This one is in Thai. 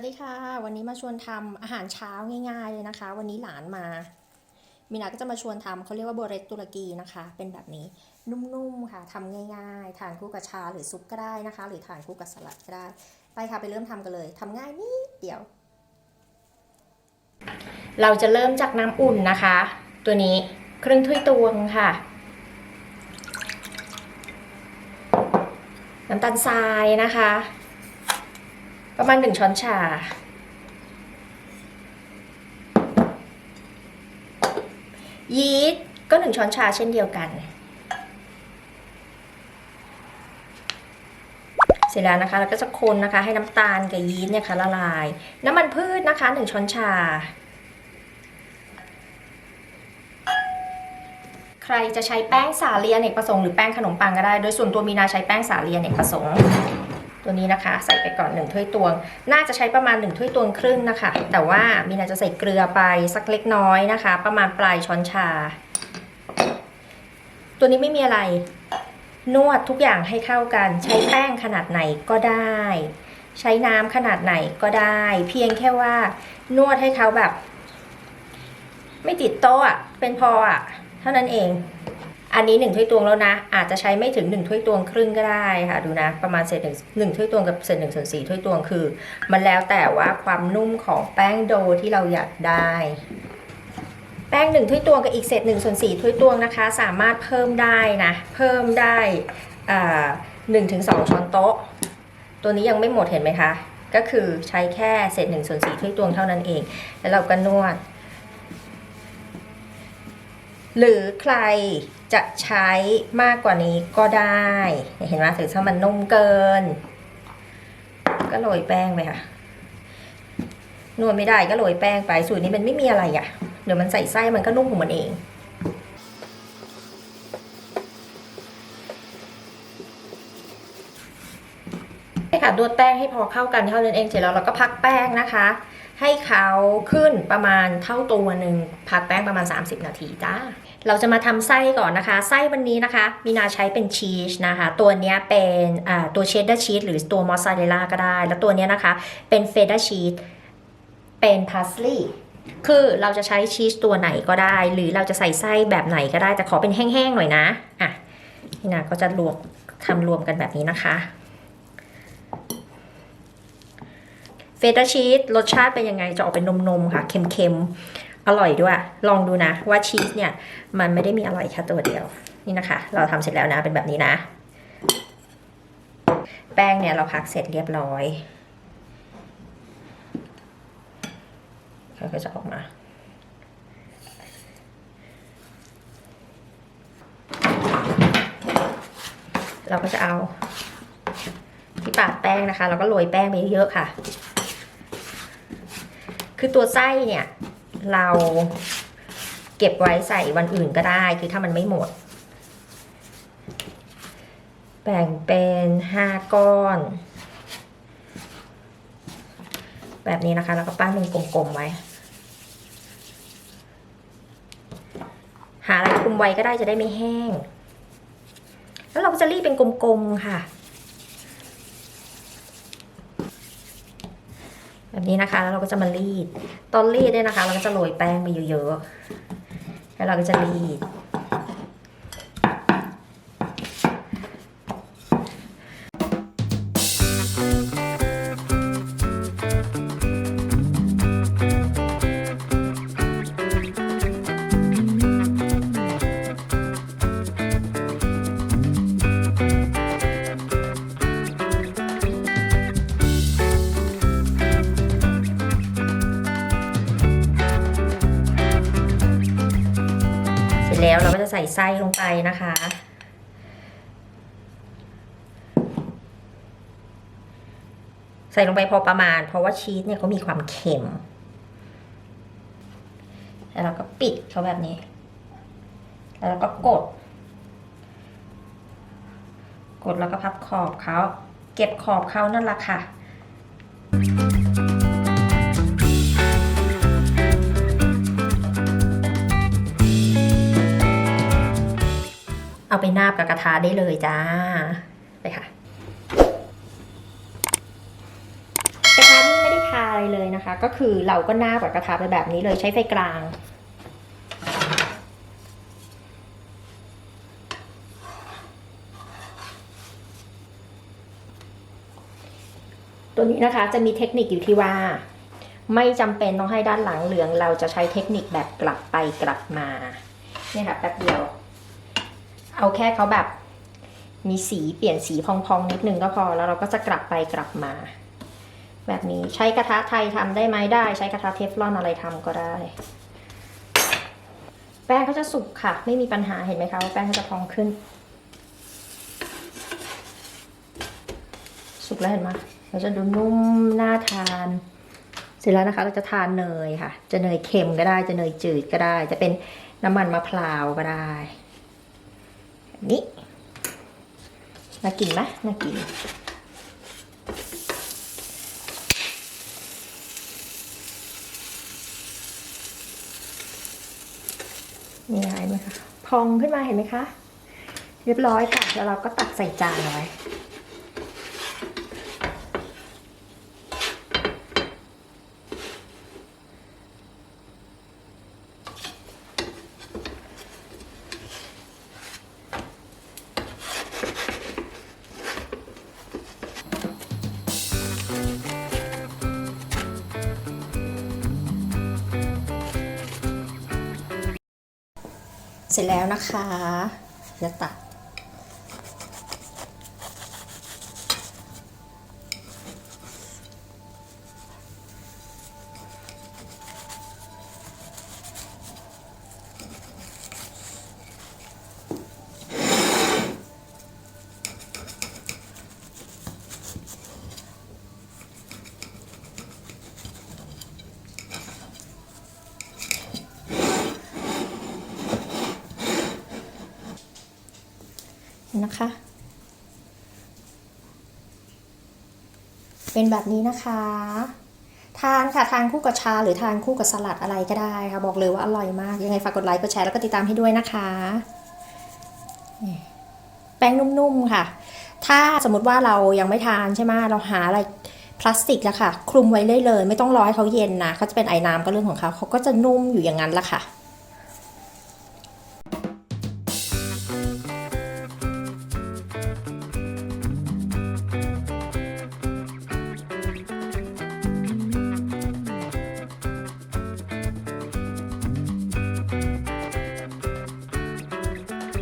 วัสดีค่ะ วันนี้มาชวนทำอาหารเช้าง่าย ๆ เลยนะคะ วันนี้หลานมามินาก็จะมาชวนทำเขาเรียกว่าโบเรตตุรกีนะคะ เป็นแบบนี้นุ่มๆค่ะทำง่าย ๆ ทานคู่กับชาหรือซุปก็ได้นะคะ หรือทานคู่กับสลัดก็ได้ ไปค่ะไปเริ่มทำกันเลยทำง่ายนิดเดียว เราจะเริ่มจากน้ำอุ่นนะคะ ตัวนี้ครึ่งถ้วยตวงค่ะ น้ำตาลทรายนะคะ ประมาณหนึ่งช้อนชา ยีสต์ก็หนึ่งช้อนชาเช่นเดียวกัน เสร็จแล้วนะคะเราก็จะคนนะคะให้น้ำตาลกับยีสต์เนี่ยค่ะละลาย น้ำมันพืชนะคะหนึ่งช้อนชา ใครจะใช้แป้งสาลีอเนกประสงค์หรือแป้งขนมปังก็ได้ โดยส่วนตัวมีนาใช้แป้งสาลีอเนกประสงค์ ตัวนี้นะคะ ใส่ไปก่อนหนึ่งถ้วยตวง น่าจะใช้ประมาณหนึ่งถ้วยตวงครึ่งนะคะ แต่ว่ามีนาจะใส่เกลือไปสักเล็กน้อยนะคะ ประมาณปลายช้อนชา ตัวนี้ไม่มีอะไร นวดทุกอย่างให้เข้ากัน ใช้แป้งขนาดไหนก็ได้ ใช้น้ำขนาดไหนก็ได้ เพียงแค่ว่านวดให้เขาแบบ ไม่ติดโต๊ะอะเป็นพออะเท่านั้นเอง อันนี้หนึ่งถ้วยตวงแล้วนะ อาจจะใช้ไม่ถึงหนึ่งถ้วยตวงครึ่งก็ได้ค่ะ ดูนะ ประมาณเศษหนึ่งหนึ่งถ้วยตวงกับเศษหนึ่งส่วนสี่ถ้วยตวงคือ มันแล้วแต่ว่าความนุ่มของแป้งโดที่เราอยากได้ แป้งหนึ่งถ้วยตวงกับอีกเศษหนึ่งส่วนสี่ถ้วยตวงนะคะ สามารถเพิ่มได้นะ เพิ่มได้หนึ่งถึงสองช้อนโต๊ะ ตัวนี้ยังไม่หมดเห็นไหมคะ ก็คือใช้แค่เศษหนึ่งส่วนสี่ถ้วยตวงเท่านั้นเอง แล้วเราก็นวด หรือใคร จะใช้มากกว่านี้ก็ได้ เห็นไหมถือถ้ามันนุ่มเกิน ก็โรยแป้งไปค่ะ นวดไม่ได้ก็โรยแป้งไป สูตรนี้มันไม่มีอะไรอะ่ะ เดี๋ยวมันใส่ไส้มันก็นุ่มของมันเองใช่ค่ะนวดแป้งให้พอเข้ากันเท่านั้นเองเสร็จแล้วเราก็พักแป้งนะคะ ให้เขาขึ้นประมาณเท่าตัวหนึ่งพักแป้งประมาณ 30 นาทีจ้า เราจะมาทำไส้ก่อนนะคะ ไส้วันนี้นะคะ มีนาใช้เป็นชีสนะคะ ตัวนี้เป็นตัวเชดดาร์ชีสหรือตัวมอสซาเรลล่าก็ได้ แล้วตัวนี้นะคะ เป็นเฟดดาชีสเป็นพาสลีย์คือเราจะใช้ชีสตัวไหนก็ได้ หรือเราจะใส่ไส้แบบไหนก็ได้ แต่ขอเป็นแห้งๆหน่อยนะอะมีนาก็จะรวมทำรวมกันแบบนี้นะคะเฟต a ชีสรสชาติเป็นยังไงจะออกเป็นนมๆค่ะ เค็มๆ อร่อยด้วย ลองดูนะว่าชีสเนี่ย มันไม่ได้มีอร่อยแค่ตัวเดียว นี่นะคะ เราทำเสร็จแล้วนะเป็นแบบนี้นะ แป้งเนี่ยเราพักเสร็จเรียบร้อยเขาก็จะออกมาเราก็จะเอาที่ปาดแป้งนะคะแล้วก็โรยแป้งไปเยอะค่ะ คือตัวไส้เนี่ย เราเก็บไว้ใส่วันอื่นก็ได้ คือถ้ามันไม่หมด แบ่งเป็นห้าก้อน แบบนี้นะคะ แล้วก็ปั้นเป็นกลมๆไว้ หาอะไรคลุมไว้ก็ได้จะได้ไม่แห้ง แล้วเราก็จะรีดเป็นกลมๆค่ะ แบบนี้นะคะ แล้วเราก็จะมารีด ตอนรีดเนี่ยนะคะ เราก็จะโรยแป้งไปเยอะๆ แล้วเราก็จะรีด แล้วเราก็จะใส่ไส้ลงไปนะคะ ใส่ลงไปพอประมาณ เพราะว่าชีสเนี่ยเขามีความเค็ม แล้วเราก็ปิดเขาแบบนี้ แล้วเราก็กด กดแล้วก็พับขอบเขา เก็บขอบเขานั่นแหละค่ะ ไปนาบกับกระทะได้เลยจ้า ไปค่ะกระทะนี่ไม่ได้ทาอะไรเลยนะคะ ก็คือเราก็หน้ากับกระทะไปแบบนี้เลยใช้ไฟกลางตัวนี้นะคะจะมีเทคนิคอยู่ที่ว่า ไม่จำเป็นต้องให้ด้านหลังเหลือง เราจะใช้เทคนิคแบบกลับไปกลับมาเนี่ยค่ะแป๊บเดียว เอาแค่เขาแบบ มีสีเปลี่ยนสีพองๆนิดนึงก็พอ แล้วเราก็จะกลับไปกลับมา แบบนี้ใช้กระทะไทยทำได้ไหมได้ ใช้กระทะเทฟลอนอะไรทำก็ได้ แป้งเขาจะสุกค่ะ ไม่มีปัญหาเห็นไหมคะว่าแป้งเขาจะพองขึ้น สุกแล้วเห็นไหมเราจะดูนุ่มน่าทานเสร็จแล้วนะคะเราจะทานเนยค่ะ จะเนยเค็มก็ได้ จะเนยจืดก็ได้ จะเป็นน้ำมันมะพร้าวก็ได้ นี่น่ากินไหมน่ากิน นี่ค่ะเห็นไหมคะ พองขึ้นมาเห็นไหมคะ เรียบร้อยค่ะ แล้วเราก็ตักใส่จานเอาไว้ เสร็จแล้วนะคะจะตัด นะคะ เป็นแบบนี้นะคะ ทานค่ะทานคู่กับชาหรือทานคู่กับสลัดอะไรก็ได้ค่ะ บอกเลยว่าอร่อยมาก ยังไงฝากกดไลค์กดแชร์แล้วก็ติดตามให้ด้วยนะคะนี่แป้งนุ่มๆค่ะ ถ้าสมมติว่าเรายังไม่ทานใช่ไหมเราหาอะไรพลาสติกแล้วค่ะ คลุมไว้ได้เลย ไม่ต้องรอให้เขาเย็นนะเขาจะเป็นไอ้น้ำก็เรื่องของเขาเขาก็จะนุ่มอยู่อย่างนั้นละค่ะ